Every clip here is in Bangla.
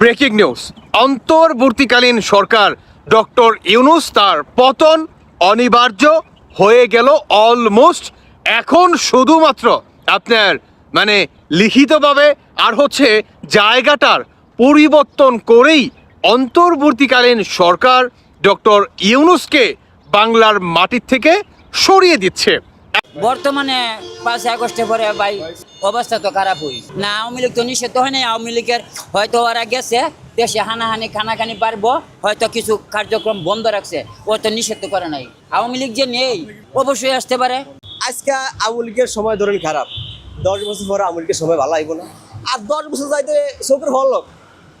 Breaking news. অন্তর্বর্তীকালীন সরকার ডক্টর ইউনুস তার পতন অনিবার্য হয়ে গেল অলমোস্ট। এখন শুধুমাত্র আপনার মানে লিখিতভাবে আর হচ্ছে জায়গাটার পরিবর্তন করেই অন্তর্বর্তীকালীন সরকার ডক্টর ইউনুসকে বাংলার মাটির থেকে সরিয়ে দিচ্ছে। বর্তমানে পাঁচ আগস্টে পরে ভাই অবস্থা তো খারাপ হই। না, আওয়ামী লীগ তো নিষেধ হয় নাই। আওয়ামী লীগের হয়তো ওরা গেছে, দেশে হানাহানি, খানাখানি পারব হয়তো কিছু কার্যক্রম বন্ধ রাখছে, ও তো নিষেধ করে নাই। আওয়ামী লীগ যে নেই, অবশ্যই আসতে পারে। আজকে আওয়ামী লীগের সময় ধরেন খারাপ। দশ বছর পরে আওয়ামী লীগের সময় ভালো আইব না। আর দশ বছর যাইতে চোখের হল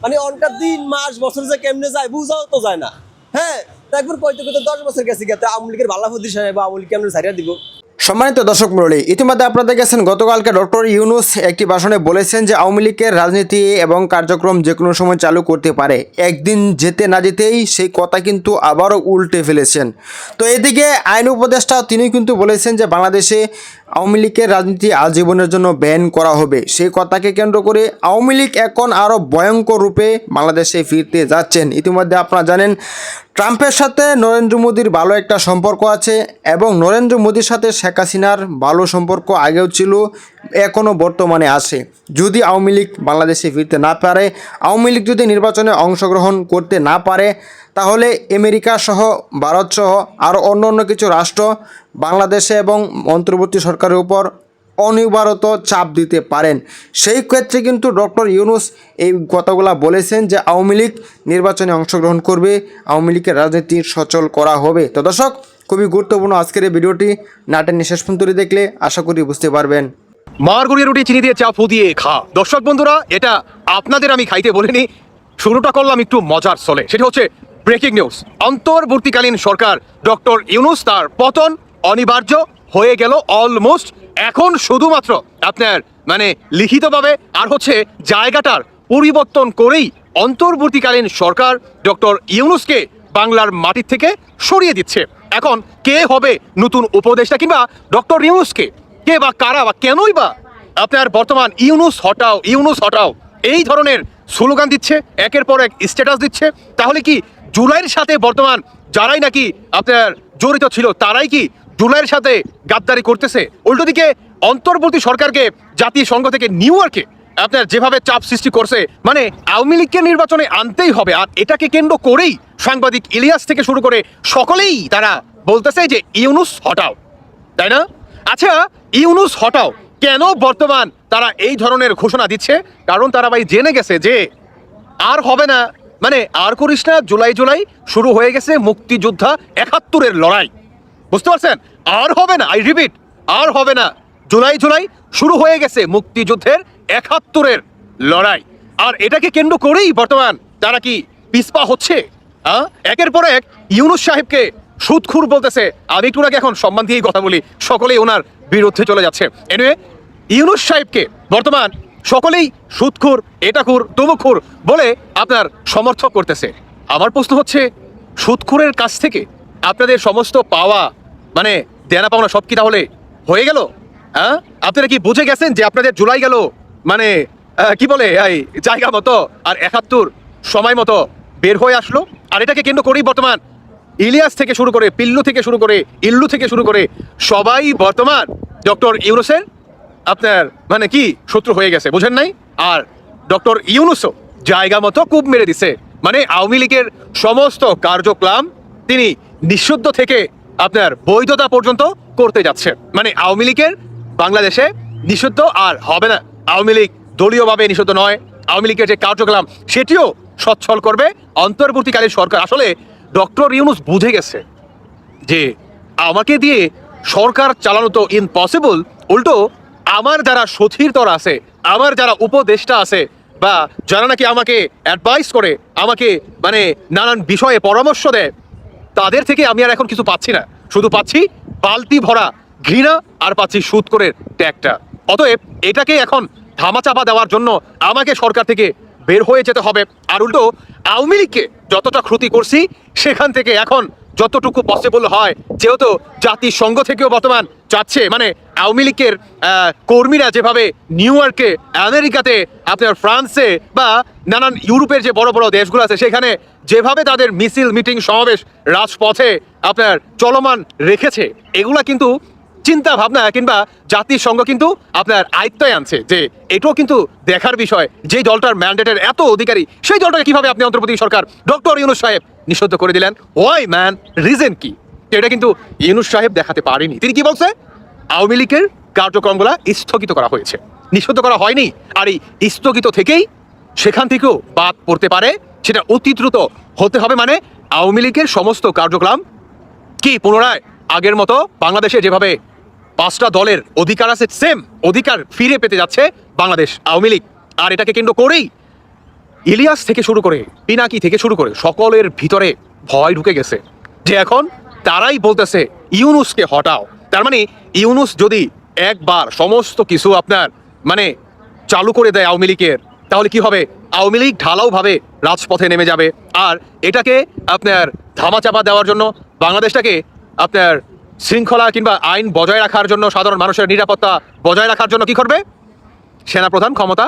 মানে অনটা দিন, মাস, বছর যে কেমনে যায়, বুঝাও তো যায় না। হ্যাঁ একবার কইতে দশ বছর গেছে গেতে আওয়ামী লীগের ভালো প্রতিষ্ঠান আওয়ামী লীগ কেমনে ছাড়িয়ে দিব? সম্মানিত দর্শক মণ্ডলী, ইতিমধ্যে আপনারা দেখেছেন গতকালকে ডক্টর ইউনুস একটি ভাষণে বলেছেন যে আওয়ামী লীগের রাজনীতি এবং কার্যক্রম যে কোনো সময় চালু করতে পারে। একদিন যেতে না যেতেই সেই কথা কিন্তু আবারও উল্টে ফেলেছেন। তো এদিকে আইন উপদেষ্টা তিনি কিন্তু বলেছেন যে বাংলাদেশে আওয়ামী লীগের রাজনীতি আজীবনের জন্য ব্যান করা হবে। সেই কথাকে কেন্দ্র করে আওয়ামী লীগ এখন আরও ভয়ঙ্কর রূপে বাংলাদেশে ফিরতে যাচ্ছেন। ইতিমধ্যে আপনারা জানেন, ট্রাম্পের সাথে নরেন্দ্র মোদীর ভালো একটা সম্পর্ক আছে এবং নরেন্দ্র মোদীর সাথে শেখ হাসিনার ভালো সম্পর্ক আগেও ছিল, এখনও বর্তমানে আছে। যদি আওয়ামী লীগ বাংলাদেশে ফিরতে না পারে, আওয়ামী লীগ যদি নির্বাচনে অংশগ্রহণ করতে না পারে তাহলে আমেরিকা সহ ভারত সহ আরও অন্য অন্য কিছু রাষ্ট্র বাংলাদেশে এবং অন্তর্বর্তী সরকারের উপর অনিবারত চাপ দিতে পারেন। সেই ক্ষেত্রে কিন্তু ডক্টর ইউনুস এই কথাগুলো বলেছেন যে আওয়ামী লীগ নির্বাচনে অংশগ্রহণ করবে, আওয়ামী লীগের রাজনীতি সচল করা হবে। তো দর্শক, খুবই গুরুত্বপূর্ণ আজকের এই ভিডিওটি। নাটেন শেষ পর্যন্ত দেখলে আশা করি বুঝতে পারবেন। মারগুড়ি রুটি চিনি দিয়ে চা ফু দিয়ে খা। দর্শক বন্ধুরা, এটা আপনাদের আমি খাইতে বলিনি। শুরুটা করলাম একটু মজার চলে সেটা হচ্ছে ব্রেকিং নিউজ। অন্তর্বর্তীকালীন সরকার ডক্টর ইউনুস তার পতন অনিবার্য হয়ে গেল অলমোস্ট এখন শুধুমাত্র আপনার মানে লিখিতভাবে আর হচ্ছে জায়গাটার পরিবর্তন করেই অন্তর্বর্তীকালীন সরকার ডক্টর ইউনুসকে বাংলার মাটির থেকে সরিয়ে দিচ্ছে। এখন কে হবে নতুন উপদেষ্টা কিংবা ডক্টর ইউনুসকে? কে বা কারা বা কেনই বা? আপনার বর্তমান ইউনুস হটাও ইউনুস হটাও। এই ধরনের স্লোগান দিচ্ছে, একের পর এক স্ট্যাটাস দিচ্ছে। তাহলে কি জুলাইয়ের সাথে বর্তমান যারাই নাকি আপনার জড়িত ছিল, তারাই কি জুলাইয়ের সাথে গাদ্দারি করতেছে? উল্টো দিকে অন্তর্বর্তী সরকারকে জাতিসংঘ থেকে নিউ ইয়র্কে আপনার যেভাবে চাপ সৃষ্টি করছে মানে আওয়ামী লীগকে নির্বাচনে আনতেই হবে। আর এটাকে কেন্দ্র করেই সাংবাদিক ইলিয়াস থেকে শুরু করে সকলেই তারা বলতেছে যে, ইউনুস হটাও। তাই না? আচ্ছা ইউনুস হটাও। কেন বর্তমান তারা এই ধরনের ঘোষণা দিচ্ছে? কারণ তারা ভাই জেনে গেছে যে, আর হবে না। মানে আর করিস না, জুলাই জুলাই শুরু হয়ে গেছে মুক্তিযোদ্ধা একাত্তরের লড়াই। বুঝতে পারছেন? আর হবে না আই রিপিট আর হবে না। জুলাই জুলাই শুরু হয়ে গেছে মুক্তিযুদ্ধের একাত্তরের লড়াই। আর এটাকে কেন্দ্র করেই বর্তমান তারা কি পিসপা হচ্ছে? একের পর এক ইউনুস সাহেবকে সুদখুর বলতেছে। আমি একটু আগে এখন সম্মান দিয়েই কথা বলি। সকলেই ওনার বিরুদ্ধে চলে যাচ্ছে। এনিওয়ে ইউনুস সাহেবকে বর্তমান সকলেই সুদখুর এটাখুর, তমুখুর বলে আপনার সমর্থক করতেছে। আমার প্রশ্ন হচ্ছে সুদখুরের কাছ থেকে আপনাদের সমস্ত পাওয়া মানে দেনা পাওনা সব কি তাহলে হয়ে গেল? হ্যাঁ? আপনারা কি বুঝে গেছেন যে আপনাদের জুলাই গেল? মানে কি বলে, এই জায়গা মতো আর একাত্তর সময় মতো বের হয়ে আসলো? আর এটাকে কেন্দ্র করেই বর্তমান ইলিয়াস থেকে শুরু করে, পিল্লু থেকে শুরু করে, ইল্লু থেকে শুরু করে সবাই বর্তমান ডক্টর ইউনুসের আপনার মানে কি শত্রু হয়ে গেছে, বুঝেন নাই? আর ডক্টর ইউনুসও জায়গা মতো কূপ মেরে দিছে। মানে আওয়ামী লীগের সমস্ত কার্যক্রম তিনি নিষিদ্ধ থেকে আপনার বৈধতা পর্যন্ত করতে যাচ্ছে মানে আওয়ামী লীগের বাংলাদেশে নিষিদ্ধ আর হবে না। আওয়ামী লীগ দলীয়ভাবে নিষিদ্ধ নয়। আওয়ামী লীগের যে কার্যক্রম, সেটিও সচ্ছল করবে অন্তর্বর্তীকালীন সরকার। আসলে ডক্টর ইউনুস বুঝে গেছে যে আমাকে দিয়ে সরকার চালানো তো ইম্পসিবল উল্টো আমার যারা সতীর্থর আছে, আমার যারা উপদেষ্টা আছে, বা যারা নাকি আমাকে অ্যাডভাইস করে, আমাকে মানে নানান বিষয়ে পরামর্শ দেয়, তাদের থেকে আমি আর এখন কিছু পাচ্ছি না। শুধু পাচ্ছি বালতি ভরা ঘৃণা আর পাচ্ছি সুদ করে ট্যাগটা অতএব এটাকে এখন ধামাচাপা দেওয়ার জন্য আমাকে সরকার থেকে বের হয়ে যেতে হবে। আর উল্টো, আওয়ামী লীগকে যতটা ক্ষতি করছি, সেখান থেকে এখন যতটুকু পসিবল হয়, যেহেতু জাতিসংঘ থেকেও বর্তমান চাচ্ছে মানে আওয়ামী লীগের কর্মীরা যেভাবে নিউ ইয়র্কে, আমেরিকাতে, আপনার ফ্রান্সে বা নানান ইউরোপের যে বড় বড় দেশগুলো আছে, সেখানে যেভাবে তাদের মিছিল, মিটিং, সমাবেশ, রাজপথে আপনার চলমান রেখেছে, এগুলা কিন্তু চিন্তা ভাবনা কিংবা জাতির জাতিসংঘ কিন্তু আপনার আয়ত্তায় আনছে যে এটাও কিন্তু দেখার বিষয় যে দলটার ম্যান্ডেটের এত অধিকারী, সেই দলটাকে কীভাবে আপনি অন্তর্বর্তী সরকার, ডক্টর ইউনুস সাহেব নিষিদ্ধ করে দিলেন? ওয়াই ম্যান রিজন কি? এটা কিন্তু ইউনুস সাহেব দেখাতে পারেনি। তিনি কি বলছে? আওয়ামী লীগের কার্যক্রমগুলো স্থগিত করা হয়েছে। নিষিদ্ধ করা হয়নি। আর এই স্থগিত থেকেই সেখান থেকেও বাদ পড়তে পারে। সেটা অতি দ্রুত হতে হবে মানে আওয়ামী লীগের সমস্ত কার্যক্রম কি পুনরায় আগের মতো বাংলাদেশে যেভাবে পাঁচটা দলের অধিকার আছে সেম অধিকার ফিরে পেতে যাচ্ছে বাংলাদেশ আওয়ামী লীগ। আর এটাকে কেন্দ্র করেই ইলিয়াস থেকে শুরু করে, পিনাকি থেকে শুরু করে সকলের ভিতরে ভয় ঢুকে গেছে। যে এখন তারাই বলতেছে, ইউনুসকে হটাও। তার মানে ইউনুস যদি একবার সমস্ত কিছু আপনার মানে চালু করে দেয় আওয়ামী লীগের, তাহলে কি হবে? আওয়ামী লীগ ঢালাওভাবে রাজপথে নেমে যাবে। আর এটাকে আপনার ধামাচাপা দেওয়ার জন্য, বাংলাদেশটাকে আপনার শৃঙ্খলা কিংবা আইন বজায় রাখার জন্য, সাধারণ মানুষের নিরাপত্তা বজায় রাখার জন্য কি করবে? সেনাপ্রধান ক্ষমতা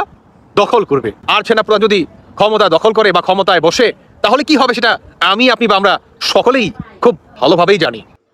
দখল করবে। আর সেনাপ্রধান যদি ক্ষমতা দখল করে বা ক্ষমতায় বসে, তাহলে কি হবে সেটা আমি, আপনি বা আমরা সকলেই খুব ভালোভাবেই জানি।